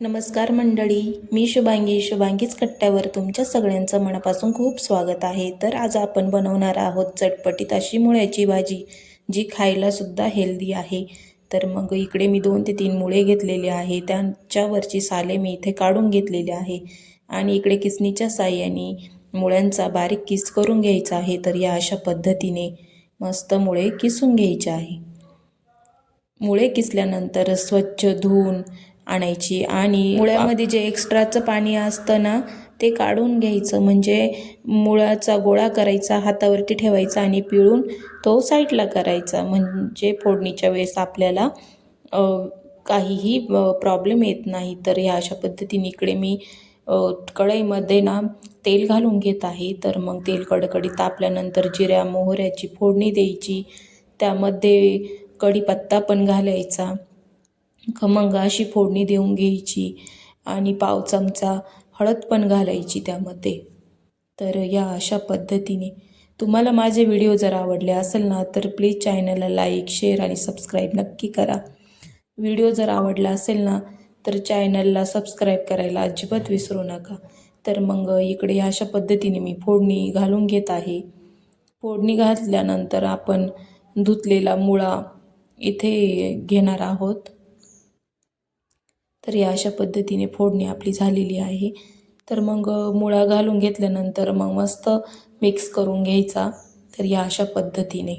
नमस्कार मंडळी मी शुभांगी शुभांगीच कट्ट्यावर तुमच्या सगळ्यांचं मनापासून खूप स्वागत आहे. तर आज आपण बनवणार आहोत चटपटीत अशी मुळ्याची भाजी जी खायला सुद्धा हेल्दी आहे. तर मग इकडे मी दोन ते तीन मुळे घेतलेले आहे. त्यांच्यावरची साले मी इथे काढून घेतलेले आहे. आणि इकडे किसनीच्या साह्याने मुळ्यांचा बारीक किस करून घ्यायचा आहे. तर या अशा पद्धतीने मस्त मुळे किसून घ्यायचे आहे. मुळे किसल्यानंतर स्वच्छ धुवून आणायची. आणि मुळ्यामध्ये जे एक्स्ट्राचं पाणी असतं ना ते काढून घ्यायचं. म्हणजे मुळाचा गोळा करायचा हातावरती ठेवायचा आणि पिळून तो साईडला करायचा. म्हणजे फोडणीच्या वेळेस आपल्याला काहीही प्रॉब्लेम येत नाही. तर ह्या अशा पद्धतीने इकडे मी कढईमध्ये ना तेल घालून घेत आहे. तर मग तेल कडकडीत तापल्यानंतर जिऱ्या मोहऱ्याची फोडणी द्यायची. त्यामध्ये कढीपत्ता पण घालायचा. खमंग अशी फोडणी देऊन घ्यायची आणि पाव चमचा हळद पण घालायची त्यामध्ये. तर या अशा पद्धतीने तुम्हाला माझे व्हिडिओ जर आवडले असेल ना तर प्लीज चॅनलला लाईक शेअर आणि सबस्क्राईब नक्की करा. व्हिडिओ जर आवडला असेल ना तर चॅनलला सबस्क्राईब करायला अजिबात विसरू नका. तर मग इकडे अशा पद्धतीने मी फोडणी घालून घेत आहे. फोडणी घातल्यानंतर आपण धुतलेला मुळा इथे घेणार आहोत. तर या अशा पद्धतीने फोडणी आपली झालेली आहे. तर मग मुळा घालून घेतल्यानंतर मग मस्त मिक्स करून घ्यायचा. तर या अशा पद्धतीने.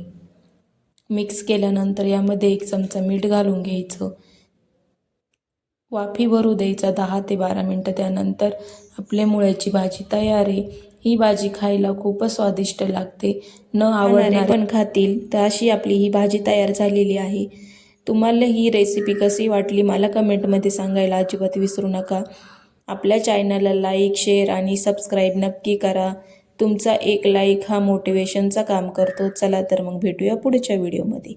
मिक्स केल्यानंतर यामध्ये एक चमचा मीठ घालून घ्यायचं. वाफी भरू द्यायचा दहा ते बारा मिनटं. त्यानंतर आपल्या मुळ्याची भाजी तयार आहे. ही भाजी खायला खूपच स्वादिष्ट लागते. न आवडणारे पण खातील. तर अशी आपली ही भाजी तयार झालेली आहे. तुम्हाला ही रेसिपी कशी वाटली मला कमेंटमध्ये सांगायला अजिबात विसरू नका. आपल्या चॅनलला लाईक शेअर आणि सबस्क्राईब नक्की करा. तुमचा एक लाईक हा मोटिवेशनचा काम करतो. चला तर मग भेटूया पुढच्या व्हिडिओमध्ये